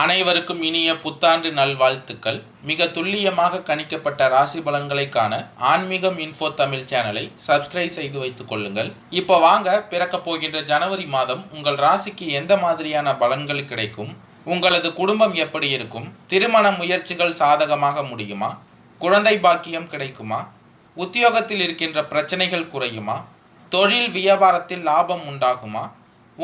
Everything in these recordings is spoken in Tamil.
அனைவருக்கும் இனிய புத்தாண்டு நல்வாழ்த்துக்கள். மிக துல்லியமாக கணிக்கப்பட்ட ராசி பலன்களை காண ஆன்மீகம் இன்ஃபோ தமிழ் சேனலை சப்ஸ்கிரைப் செய்து வைத்துக் கொள்ளுங்கள். இப்போ வாங்க பிறக்க போகின்ற ஜனவரி மாதம் உங்கள் ராசிக்கு எந்த மாதிரியான பலன்கள் கிடைக்கும்? உங்களது குடும்பம் எப்படி இருக்கும்? திருமண முயற்சிகள் சாதகமாக முடியுமா? குழந்தை பாக்கியம் கிடைக்குமா? உத்தியோகத்தில் இருக்கின்ற பிரச்சனைகள் குறையுமா? தொழில் வியாபாரத்தில் லாபம் உண்டாகுமா?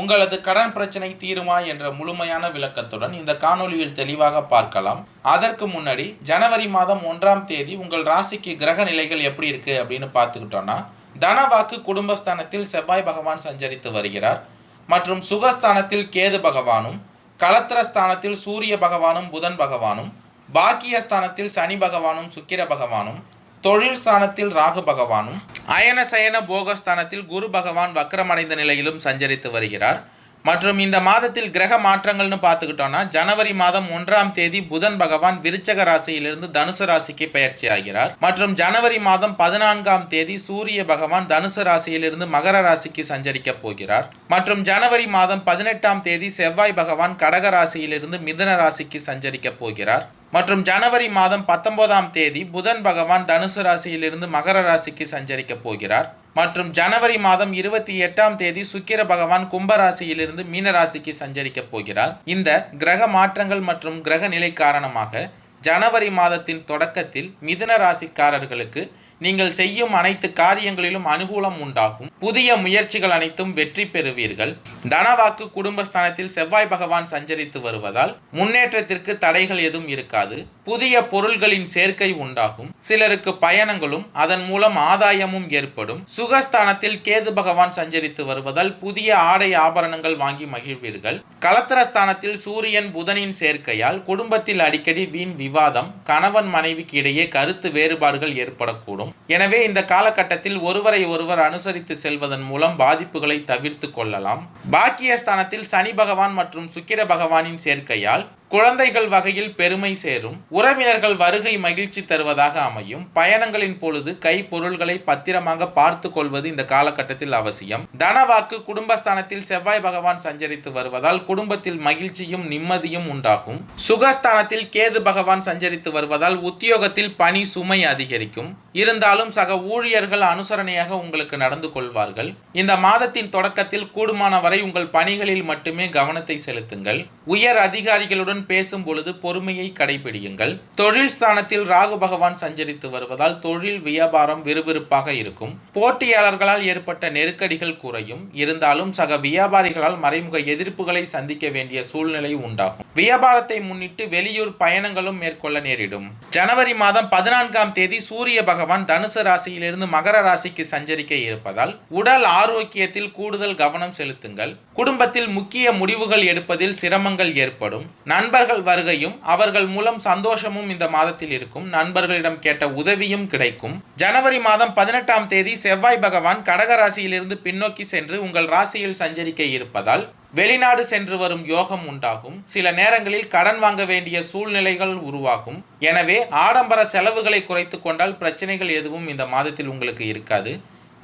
உங்களது கடன் பிரச்சனை தீருமா என்ற முழுமையான விளக்கத்துடன் இந்த காணொளியில் தெளிவாக பார்க்கலாம். அதற்கு முன்னாடி ஜனவரி மாதம் ஒன்றாம் தேதி உங்கள் ராசிக்கு கிரக நிலைகள் எப்படி இருக்கு அப்படின்னு பார்த்துக்கிட்டோம்னா தனவாக்கு குடும்பஸ்தானத்தில் செவ்வாய் பகவான் சஞ்சரித்து வருகிறார். மற்றும் சுகஸ்தானத்தில் கேது பகவானும் கலத்திரஸ்தானத்தில் சூரிய பகவானும் புதன் பகவானும் பாக்கியஸ்தானத்தில் சனி பகவானும் சுக்கிர பகவானும் தொழில் ஸ்தானத்தில் ராகு பகவானும் அயன சயன போகஸ்தானத்தில் குரு பகவான் வக்கரமடைந்த நிலையிலும் சஞ்சரித்து வருகிறார். மற்றும் இந்த மாதத்தில் கிரக மாற்றங்கள்னு பார்த்துக்கிட்டோம்னா ஜனவரி மாதம் ஒன்றாம் தேதி புதன் பகவான் விருச்சக ராசியிலிருந்து தனுசு ராசிக்கு பயிற்சி ஆகிறார். மற்றும் ஜனவரி மாதம் பதினான்காம் தேதி சூரிய பகவான் தனுசு ராசியிலிருந்து மகர ராசிக்கு சஞ்சரிக்க போகிறார். மற்றும் ஜனவரி மாதம் பதினெட்டாம் தேதி செவ்வாய் பகவான் கடக ராசியிலிருந்து மிதன ராசிக்கு சஞ்சரிக்க போகிறார். மற்றும் ஜனவரி மாதம் பத்தொன்பதாம் தேதி புதன் பகவான் தனுசு ராசியிலிருந்து மகர ராசிக்கு சஞ்சரிக்க போகிறார். மற்றும் ஜனவரி மாதம் இருபத்தி எட்டாம் தேதி சுக்கிர பகவான் கும்பராசியிலிருந்து மீனராசிக்கு சஞ்சரிக்கப் சஞ்சரிக்க போகிறார். இந்த கிரக மாற்றங்கள் மற்றும் கிரக நிலை காரணமாக ஜனவரி மாதத்தின் தொடக்கத்தில் மிதுன ராசிக்காரர்களுக்கு நீங்கள் செய்யும் அனைத்து காரியங்களிலும் அனுகூலம் உண்டாகும். புதிய முயற்சிகள் அனைத்தும் வெற்றி பெறுவீர்கள். தனவாக்கு குடும்பஸ்தானத்தில் செவ்வாய் பகவான் சஞ்சரித்து வருவதால் முன்னேற்றத்திற்கு தடைகள் எதுவும் இருக்காது. புதிய பொருள்களின் சேர்க்கை உண்டாகும். சிலருக்கு பயணங்களும் அதன் மூலம் ஆதாயமும் ஏற்படும். சுகஸ்தானத்தில் கேது பகவான் சஞ்சரித்து வருவதால் புதிய ஆடை ஆபரணங்கள் வாங்கி மகிழ்வீர்கள். கலத்திரஸ்தானத்தில் சூரியன் புதனின் சேர்க்கையால் குடும்பத்தில் அடிக்கடி வீண் விவாதம் கணவன் மனைவிக்கு இடையே கருத்து வேறுபாடுகள் ஏற்படக்கூடும். எனவே இந்த காலகட்டத்தில் ஒருவரை ஒருவர் அனுசரித்து செல்வதன் மூலம் பாதிப்புகளை தவிர்த்து கொள்ளலாம். பாக்கியஸ்தானத்தில் சனி பகவான் மற்றும் சுக்கிர பகவானின் சேர்க்கையால் குழந்தைகள் வகையில் பெருமை சேரும். உறவினர்கள் வருகை மகிழ்ச்சி தருவதாக அமையும். பயணங்களின் பொழுது கை பொருள்களை பத்திரமாக பார்த்து கொள்வது இந்த காலகட்டத்தில் அவசியம். தனவாக்கு குடும்பஸ்தானத்தில் செவ்வாய் பகவான் சஞ்சரித்து வருவதால் குடும்பத்தில் மகிழ்ச்சியும் நிம்மதியும் உண்டாகும். சுகஸ்தானத்தில் கேது பகவான் சஞ்சரித்து வருவதால் உத்தியோகத்தில் பணி சுமை அதிகரிக்கும். இருந்தாலும் சக ஊழியர்கள் அனுசரணையாக உங்களுக்கு நடந்து கொள்வார்கள். இந்த மாதத்தின் தொடக்கத்தில் கூடுமான வரை உங்கள் பணிகளில் மட்டுமே கவனத்தை செலுத்துங்கள். உயர் அதிகாரிகளுடன் பேசும் பொழுது பொறுமையை கடைபிடியுங்கள். தொழில் ஸ்தானத்தில் ராகு பகவான் சஞ்சரித்து வருவதால் தொழில் வியாபாரம் விறுவிறுப்பாக இருக்கும். போட்டியாளர்களால் ஏற்பட்ட நெருக்கடிகள் குறையும். இருந்தாலும் சக வியாபாரிகளால் மறைமுக எதிர்ப்புகளை சந்திக்க வேண்டிய சூழ்நிலை உண்டாகும். வியாபாரத்தை முன்னிட்டு வெளியூர் பயணங்களும் மேற்கொள்ள நேரிடும். ஜனவரி மாதம் பதினான்காம் தேதி சூரிய பகவான் தனுசு ராசியிலிருந்து மகர ராசிக்கு சஞ்சரிக்க இருப்பதால் உடல் ஆரோக்கியத்தில் கூடுதல் கவனம் செலுத்துங்கள். குடும்பத்தில் முக்கிய முடிவுகள் எடுப்பதில் சிரமங்கள் ஏற்படும். நண்பர்கள் வருகையும் அவர்கள் மூலம் சந்தோஷமும் இந்த மாதத்தில் இருக்கும். நண்பர்களிடம் கேட்ட உதவியும் கிடைக்கும். ஜனவரி மாதம் பதினெட்டாம் தேதி செவ்வாய் பகவான் கடக ராசியிலிருந்து பின்னோக்கி சென்று உங்கள் ராசியில் சஞ்சரிக்க இருப்பதால் வெளிநாடு சென்று வரும் யோகம் உண்டாகும். சில நேரங்களில் கடன் வாங்க வேண்டிய சூழ்நிலைகள் உருவாகும். எனவே ஆடம்பர செலவுகளை குறைத்து கொண்டால் பிரச்சனைகள் எதுவும் இந்த மாதத்தில் உங்களுக்கு இருக்காது.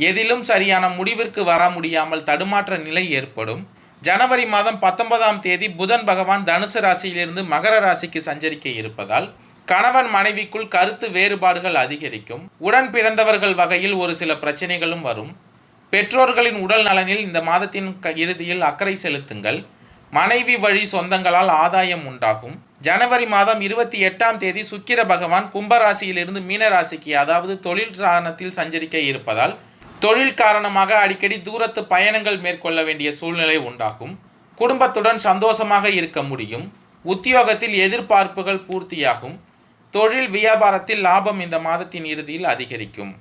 எதிலும் சரியான முடிவிற்கு வர முடியாமல் தடுமாற்ற நிலை ஏற்படும். ஜனவரி மாதம் பத்தொன்பதாம் தேதி புதன் பகவான் தனுசு ராசியிலிருந்து மகர ராசிக்கு சஞ்சரிக்க இருப்பதால் கணவன் மனைவிக்குள் கருத்து வேறுபாடுகள் அதிகரிக்கும். உடன் பிறந்தவர்கள் வகையில் ஒரு சில பிரச்சனைகளும் வரும். பெற்றோர்களின் உடல் நலனில் இந்த மாதத்தின் இறுதியில் அக்கறை செலுத்துங்கள். மனைவி வழி சொந்தங்களால் ஆதாயம் உண்டாகும். ஜனவரி மாதம் இருபத்தி எட்டாம் தேதி சுக்கிர பகவான் கும்பராசியிலிருந்து மீனராசிக்கு அதாவது தொழில் சாதனத்தில் சஞ்சரிக்க இருப்பதால் தொழில் காரணமாக அடிக்கடி தூரத்து பயணங்கள் மேற்கொள்ள வேண்டிய சூழ்நிலை உண்டாகும். குடும்பத்துடன் சந்தோஷமாக இருக்க முடியும். உத்தியோகத்தில் எதிர்பார்ப்புகள் பூர்த்தியாகும். தொழில் வியாபாரத்தில் லாபம் இந்த மாதத்தின் இறுதியில் அதிகரிக்கும்.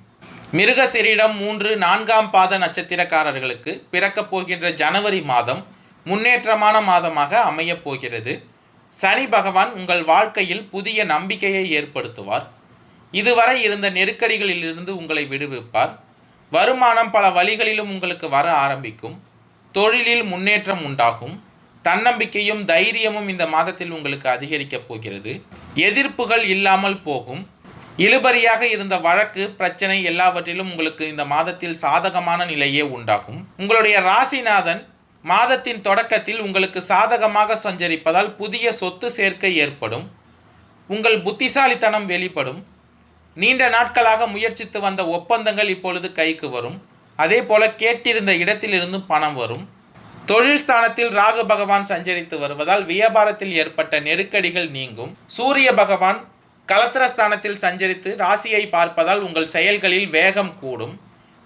மிருகசிரிடம் மூன்று நான்காம் பாத நட்சத்திரக்காரர்களுக்கு பிறக்கப் போகின்ற ஜனவரி மாதம் முன்னேற்றமான மாதமாக அமையப் போகிறது. சனி பகவான் உங்கள் வாழ்க்கையில் புதிய நம்பிக்கையை ஏற்படுத்துவார். இதுவரை இருந்த நெருக்கடிகளிலிருந்து உங்களை விடுவிப்பார். வருமானம் பல வழிகளிலும் உங்களுக்கு வர ஆரம்பிக்கும். தொழிலில் முன்னேற்றம் உண்டாகும். தன்னம்பிக்கையும் தைரியமும் இந்த மாதத்தில் உங்களுக்கு அதிகரிக்கப் போகிறது. எதிர்ப்புகள் இல்லாமல் போகும். இழுபறியாக இருந்த வழக்கு பிரச்சனை எல்லாவற்றிலும் உங்களுக்கு இந்த மாதத்தில் சாதகமான நிலையே உண்டாகும். உங்களுடைய ராசிநாதன் மாதத்தின் தொடக்கத்தில் உங்களுக்கு சாதகமாக சஞ்சரிப்பதால் புதிய சொத்து சேர்க்கை ஏற்படும். உங்கள் புத்திசாலித்தனம் வெளிப்படும். நீண்ட நாட்களாக முயற்சித்து வந்த ஒப்பந்தங்கள் இப்பொழுது கைக்கு வரும். அதே போல கேட்டிருந்த இடத்திலிருந்து பணம் வரும். தொழில் ஸ்தானத்தில் ராகு பகவான் சஞ்சரித்து வருவதால் வியாபாரத்தில் ஏற்பட்ட நெருக்கடிகள் நீங்கும். சூரிய பகவான் கலத்திரஸ்தானத்தில் சஞ்சரித்து ராசியை பார்ப்பதால் உங்கள் செயல்களில் வேகம் கூடும்.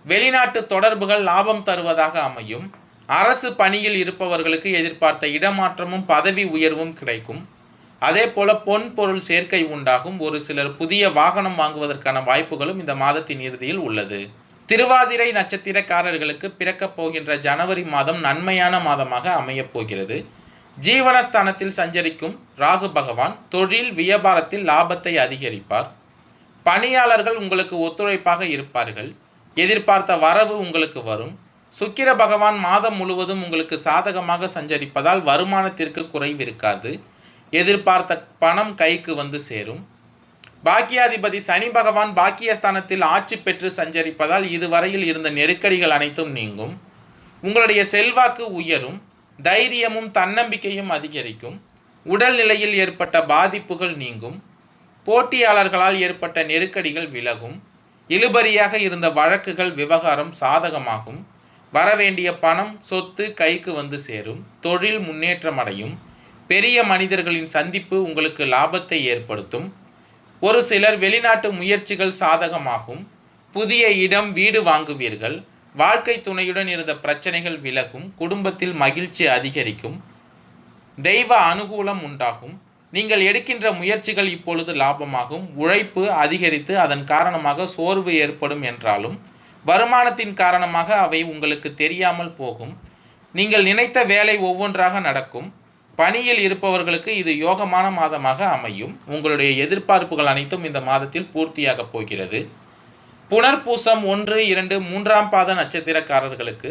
வெளிநாட்டு தொடர்புகள் லாபம் தருவதாக அமையும். அரசு பணியில் இருப்பவர்களுக்கு எதிர்பார்த்த இடமாற்றமும் பதவி உயர்வும் கிடைக்கும். அதே போல பொன் பொருள் சேர்க்கை உண்டாகும். ஒரு சிலர் புதிய வாகனம் வாங்குவதற்கான வாய்ப்புகளும் இந்த மாதத்தின் இறுதியில் உள்ளது. திருவாதிரை நட்சத்திரக்காரர்களுக்கு பிறக்கப் போகின்ற ஜனவரி மாதம் நன்மையான மாதமாக அமையப் போகிறது. ஜீவனஸ்தானத்தில் சஞ்சரிக்கும் ராகு பகவான் தொழில் வியாபாரத்தில் லாபத்தை அதிகரிப்பார். பணியாளர்கள் உங்களுக்கு ஒத்துழைப்பாக இருப்பார்கள். எதிர்பார்த்த வரவு உங்களுக்கு வரும். சுக்கிர பகவான் மாதம் முழுவதும் உங்களுக்கு சாதகமாக சஞ்சரிப்பதால் வருமானத்திற்கு குறைவு இருக்காது. எதிர்பார்த்த பணம் கைக்கு வந்து சேரும். பாக்கியாதிபதி சனி பகவான் பாக்கியஸ்தானத்தில் ஆட்சி பெற்று சஞ்சரிப்பதால் இதுவரையில் இருந்த நெருக்கடிகள் அனைத்தும் நீங்கும். உங்களுடைய செல்வாக்கு உயரும் தைரியமும் தன்னம்பிக்கையும் அதிகரிக்கும். உடல்நிலையில் ஏற்பட்ட பாதிப்புகள் நீங்கும். போட்டியாளர்களால் ஏற்பட்ட நெருக்கடிகள் விலகும். இழுபறியாக இருந்த வழக்குகள் விவகாரம் சாதகமாகும். வரவேண்டிய பணம் சொத்து கைக்கு வந்து சேரும். தொழில் முன்னேற்றம் அடையும். பெரிய மனிதர்களின் சந்திப்பு உங்களுக்கு லாபத்தை ஏற்படுத்தும். ஒரு சிலர் வெளிநாட்டு முயற்சிகள் சாதகமாகும். புதிய இடம் வீடு வாங்குவீர்கள். வாழ்க்கை துணையுடன் இருந்த பிரச்சனைகள் விலகும். குடும்பத்தில் மகிழ்ச்சி அதிகரிக்கும். தெய்வ அனுகூலம் உண்டாகும். நீங்கள் எடுக்கின்ற முயற்சிகள் இப்பொழுது லாபமாகும். உழைப்பு அதிகரித்து அதன் காரணமாக சோர்வு ஏற்படும் என்றாலும் வருமானத்தின் காரணமாக அவை உங்களுக்கு தெரியாமல் போகும். நீங்கள் நினைத்த வேலை ஒவ்வொன்றாக நடக்கும். பணியில் இருப்பவர்களுக்கு இது யோகமான மாதமாக அமையும். உங்களுடைய எதிர்பார்ப்புகள் அனைத்தும் இந்த மாதத்தில் பூர்த்தியாக போகிறது. புனர்பூசம் ஒன்று இரண்டு மூன்றாம் பாத நட்சத்திரக்காரர்களுக்கு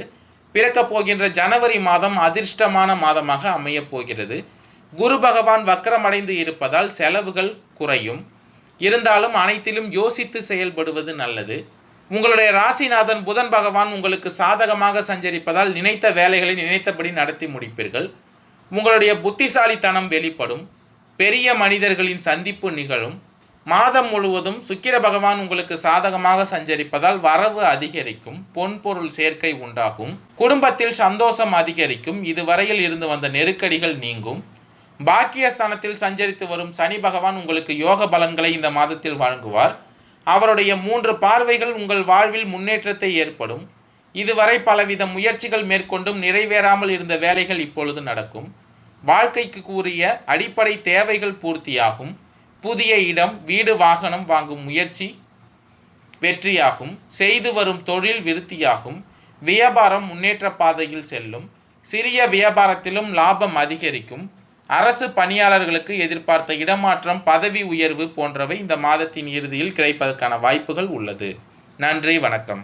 பிறக்கப் போகின்ற ஜனவரி மாதம் அதிர்ஷ்டமான மாதமாக அமையப் போகிறது. குரு பகவான் வக்கரமடைந்து இருப்பதால் செலவுகள் குறையும். இருந்தாலும் அனைத்திலும் யோசித்து செயல்படுவது நல்லது. உங்களுடைய ராசிநாதன் புதன் பகவான் உங்களுக்கு சாதகமாக சஞ்சரிப்பதால் நினைத்த வேலைகளை நினைத்தபடி நடத்தி முடிப்பீர்கள். உங்களுடைய புத்திசாலித்தனம் வெளிப்படும் பெரிய மனிதர்களின் சந்திப்பு நிகழும் மாதம் முழுவதும் சுக்கிர பகவான் உங்களுக்கு சாதகமாக சஞ்சரிப்பதால் வரவு அதிகரிக்கும் பொன் பொருள் சேர்க்கை உண்டாகும் குடும்பத்தில் சந்தோஷம் அதிகரிக்கும் இதுவரையில் இருந்து வந்த நெருக்கடிகள் நீங்கும் பாக்கியஸ்தானத்தில் சஞ்சரித்து வரும் சனி பகவான் உங்களுக்கு யோக பலன்களை இந்த மாதத்தில் வழங்குவார். அவருடைய மூன்று பார்வைகள் உங்கள் வாழ்வில் முன்னேற்றத்தை ஏற்படும். இதுவரை பலவித முயற்சிகள் மேற்கொண்டும் நிறைவேறாமல் இருந்த வேலைகள் இப்பொழுது நடக்கும். வாழ்க்கைக்கு கூறிய அடிப்படை தேவைகள் பூர்த்தியாகும். புதிய இடம் வீடு வாகனம் வாங்கும் முயற்சி வெற்றியாகும். செய்து வரும் தொழில் விருத்தியாகும். வியாபாரம் முன்னேற்ற பாதையில் செல்லும். சிறிய வியாபாரத்திலும் லாபம் அதிகரிக்கும். அரசு பணியாளர்களுக்கு எதிர்பார்த்த இடமாற்றம் பதவி உயர்வு போன்றவை இந்த மாதத்தின் இறுதியில் கிடைப்பதற்கான வாய்ப்புகள் உள்ளது. நன்றி வணக்கம்.